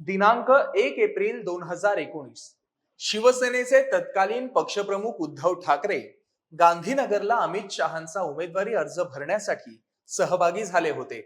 दिनांक एक एप्रिल दोन हजार एकोणीस. शिवसेनेचे तत्कालीन पक्षप्रमुख उद्धव ठाकरे गांधीनगरला अमित शहांचा उमेदवारी अर्ज भरण्यासाठी सहभागी झाले होते.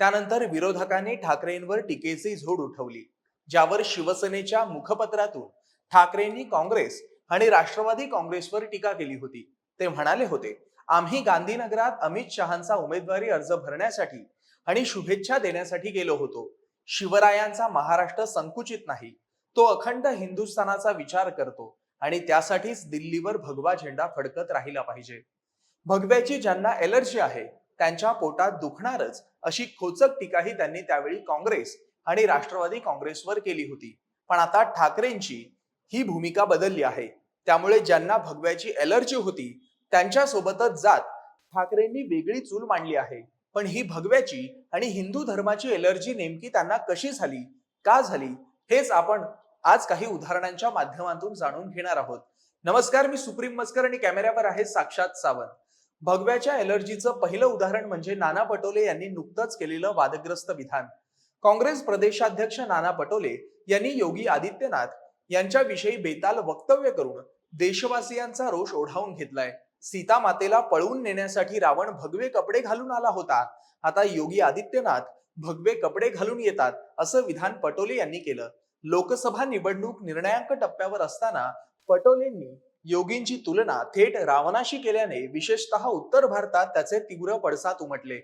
त्यानंतर विरोधकांनी ठाकरेंवर टीकेची झोड उठवली ज्यावर शिवसेनेच्या मुखपत्रातून ठाकरेंनी काँग्रेस आणि राष्ट्रवादी काँग्रेसवर टीका केली होती. ते म्हणाले होते आम्ही गांधीनगरात अमित शहांचा उमेदवारी अर्ज भरण्यासाठी आणि शुभेच्छा देण्यासाठी गेलो होतो. शिवरायांचा महाराष्ट्र संकुचित नाही तो अखंड हिंदुस्थानाचा विचार करतो आणि त्यासाठीच दिल्लीवर भगवा झेंडा फडकत राहिला पाहिजे. भगव्याची ज्यांना एलर्जी आहे त्यांच्या पोटात दुखणारच अशी खोचक टीकाही त्यांनी त्यावेळी काँग्रेस आणि राष्ट्रवादी काँग्रेसवर केली होती. पण आता ठाकरेंची ही भूमिका बदलली आहे. त्यामुळे ज्यांना भगव्याची एलर्जी होती त्यांच्या सोबतच जात ठाकरेंनी वेगळी चूल मांडली आहे. पण ही भगव्याची आणि हिंदू धर्माची एलर्जी नेमकी त्यांना कशी झाली का झाली हेच आपण आज काही उदाहरणांच्या माध्यमातून जाणून घेणार आहोत. नमस्कार मी सुप्रीम मस्कर आणि कॅमेऱ्यावर आहे साक्षात सावंत. भगव्याच्या एलर्जीचं पहिलं उदाहरण म्हणजे नाना पटोले यांनी नुकतंच केलेलं वादग्रस्त विधान. काँग्रेस प्रदेशाध्यक्ष नाना पटोले यांनी योगी आदित्यनाथ यांच्याविषयी बेताल वक्तव्य करून देशवासियांचा रोष ओढावून घेतलाय. सीता मातेला पळवून नेण्यासाठी रावण भगवे कपडे घालून आला होता. आता योगी आदित्यनाथ भगवे कपडे घालून येतात असं विधान पटोले यांनी केलं. लोकसभा निवडणूक निर्णायक टप्प्यावर असताना पटोलेंनी योगींची तुलना थेट रावणाशी केल्याने विशेषतः उत्तर भारतात त्याचे तीव्र पडसाद उमटले.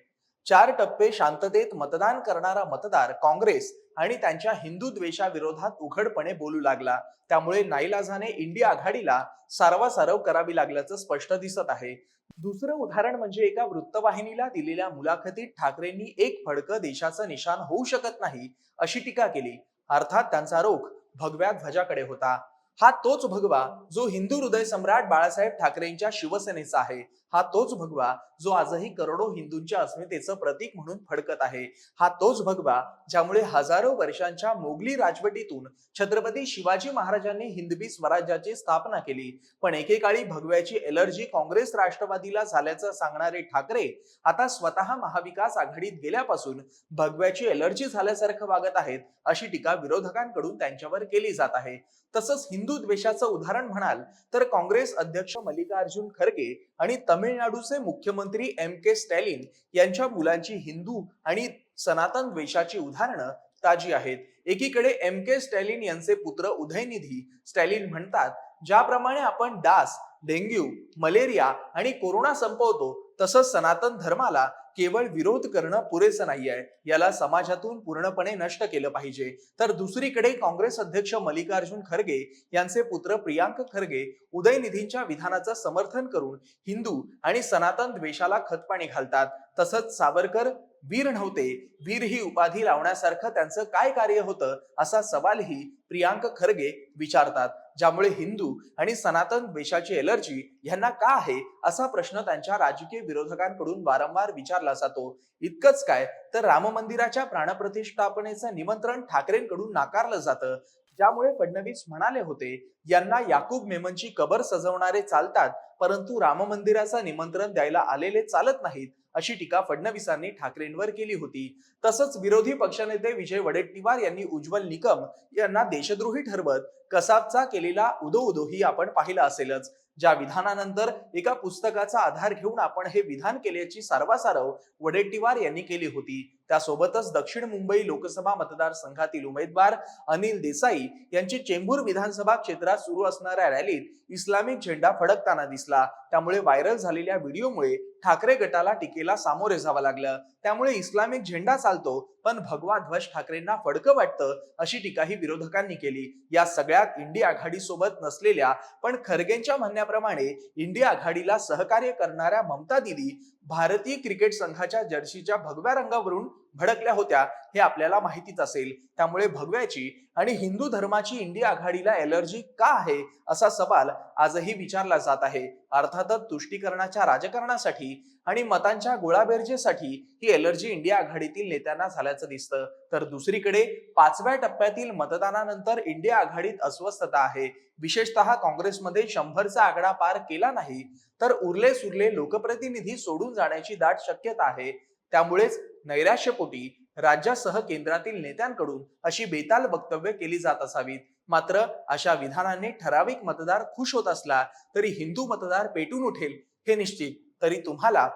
चार टप्पे शांततेत मतदान करणारा मतदार काँग्रेस आणि त्यांच्या हिंदू द्वेषाविरोधात उघडपणे बोलू लागला. त्यामुळे नाईलाजाने इंडिया आघाडीला सारवासारव करावी लागल्याचं स्पष्ट दिसत आहे. दुसरं उदाहरण म्हणजे एका वृत्तवाहिनीला दिलेल्या मुलाखतीत ठाकरेंनी एक फडकं देशाचं निशाण होऊ शकत नाही अशी टीका केली. अर्थात त्यांचा रोख भगव्या ध्वजाकडे होता. हा तोच भगवा जो हिंदू हृदय सम्राट बाळासाहेब ठाकरेंच्या शिवसेनेचा आहे. हा तोच भगवा जो आजही करोडो हिंदूंच्या अस्मितेचं प्रतीक म्हणून फडकत आहे. हा तोच भगवा ज्यामुळे हजारो वर्षांच्या मोगली राजवटीतून छत्रपती शिवाजी महाराजांनी हिंदवी स्वराज्याची स्थापना केली. पण एकेकाळी भगव्याची एलर्जी काँग्रेस राष्ट्रवादीला झाल्याचं सांगणारे ठाकरे आता स्वतः महाविकास आघाडीत गेल्यापासून भगव्याची एलर्जी झाल्यासारखं वागत आहेत अशी टीका विरोधकांकडून त्यांच्यावर केली जात आहे. तसंच हिंदू द्वेषाचं उदाहरण म्हणाल तर काँग्रेस अध्यक्ष मल्लिकार्जुन खरगे आणि तमिळनाडूचे मुख्यमंत्री एम के स्टॅलिन यांच्या मुलांची हिंदू आणि सनातन द्वेषाची उदाहरणं ताजी आहेत. एकीकडे एम के स्टॅलिन यांचे पुत्र उदयनिधी स्टॅलिन म्हणतात ज्याप्रमाणे आपण डास डेंग्यू मलेरिया आणि कोरोना संपवतो तसंच सनातन धर्माला केवळ विरोध करणं पुरेसं नाही आहे याला समाजातून पूर्णपणे नष्ट केलं पाहिजे. तर दुसरीकडे काँग्रेस अध्यक्ष मल्लिकार्जुन खरगे यांचे पुत्र प्रियांक खरगे उदयनिधींच्या विधानाचं समर्थन करून हिंदू आणि सनातन द्वेषाला खतपाणी घालतात. तसंच सावरकर वीर नव्हते. वीर ही उपाधी लावण्यासारखं त्यांचं काय कार्य होतं असा सवालही प्रियांक खरगे विचारतात. ज्यामुळे हिंदू आणि सनातन द्वेषाची एलर्जी यांना का आहे असा प्रश्न त्यांच्या राजकीय विरोधकांकडून वारंवार विचारला जातो. इतकंच काय तर राम मंदिराच्या प्राणप्रतिष्ठापनेचं निमंत्रण ठाकरेंकडून नाकारलं जातं. ज्यामुळे फडणवीस म्हणाले होते यांना याकूब मेमनची कबर सजवणारे चालतात परंतु राम मंदिराचं निमंत्रण द्यायला आलेले चालत नाहीत. अशी टीका फडणवीसांनी ठाकरेंवर केली होती. तसंच विरोधी पक्षनेते विजय वडेट्टीवार यांनी उज्ज्वल निकम यांना देशद्रोही ठरवत कसाबचा केलेला उदो उदो ही आपण पाहिला असेलच. ज्या विधानानंतर एका पुस्तकाचा आधार घेऊन आपण हे विधान केल्याची सारवासारव वडेट्टीवार यांनी केली होती. त्यासोबतच दक्षिण मुंबई लोकसभा मतदारसंघातील उमेदवार अनिल देसाई यांची चेंबूर विधानसभा क्षेत्रात सुरू असणाऱ्या रॅलीत इस्लामिक झेंडा फडकताना दिसला. त्यामुळे व्हायरल झालेल्या व्हिडिओमुळे ठाकरे गटाला टीकेला सामोरे जावं लागलं. त्यामुळे इस्लामिक झेंडा चालतो. पण भगवा ध्वज ठाकरेंना फडकं वाटतं अशी टीकाही विरोधकांनी केली. या सगळ्यात इंडिया आघाडी सोबत नसलेल्या पण खरगेंच्या म्हणण्याप्रमाणे इंडिया आघाडीला सहकार्य करणाऱ्या ममता दिदी भारतीय क्रिकेट संघाच्या जर्सीच्या भगव्या रंगावरून भडकल्या होत्या हे आपल्याला माहितीच असेल. त्यामुळे भगव्याची आणि हिंदू धर्माची इंडिया आघाडीला एलर्जी का आहे असा सवाल आजही विचारला जात आहे. अर्थातच तुष्टीकरणाच्या राजकारणासाठी आणि मतांच्या गोळाबेरजेसाठी ही एलर्जी इंडिया आघाडीतील नेत्यांना झाल्या झाल्याचं दिसतं. तर दुसरीकडे पाचव्या टप्प्यातील मतदानानंतर इंडिया आघाडीत अस्वस्थता आहे. विशेषतः काँग्रेसमध्ये शंभरचा आकडा पार केला नाही. तर उरले सुरले लोकप्रतिनिधी सोडून जाण्याची दाट शक्यता आहे. त्यामुळेच नैराश्यपोटी राज्यासह केंद्रातील नेत्यांकडून अशी बेताल वक्तव्य केली जात असावीत. मात्र अशा विधानांनी ठराविक मतदार खुश होत असला तरी हिंदू मतदार पेटून उठेल हे निश्चित. तरी तुम्हाला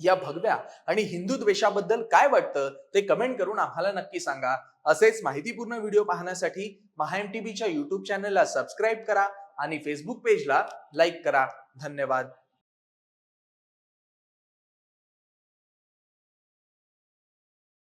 या भगव्या आणि हिंदू द्वेषाबद्दल काय वाटतं ते कमेंट करून आम्हाला नक्की सांगा. असेच माहितीपूर्ण व्हिडिओ पाहण्यासाठी महाएम टीव्हीच्या युट्यूब चॅनलला सबस्क्राईब करा आणि फेसबुक पेजला लाईक करा. धन्यवाद.